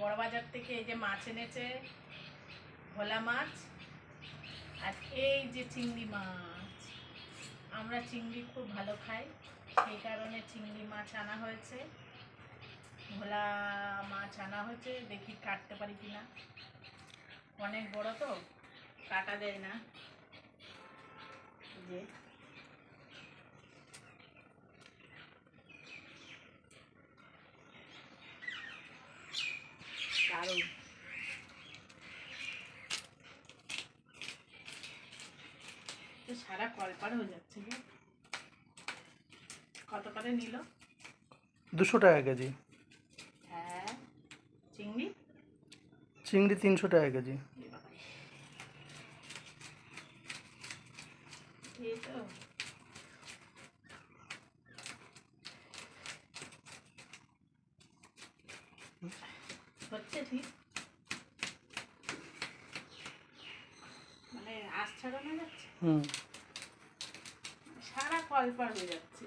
বড় বাজার থেকে এই যে মাছ এনেছে, ভোলা মাছ আর এই যে চিংড়ি মাছ। আমরা চিংড়ি খুব ভালো খাই, সেই কারণে চিংড়ি মাছ আনা হয়েছে। ভোলা মাছ আনা হয়েছে, দেখি কাটতে পারি কিনা। অনেক বড় তো, কাটা যায় না। যে দারুণ তো সারা কলপার হয়ে যাচ্ছে গো কত করে নিল? দুশো টাকা কেজি। হ্যাঁ চিংড়ি? চিংড়ি তিনশো টাকা কেজি। এই তো। হচ্ছে ঠিক মানে আশ ছাড়ানো যাচ্ছে? সারা কলপার হয়ে যাচ্ছে।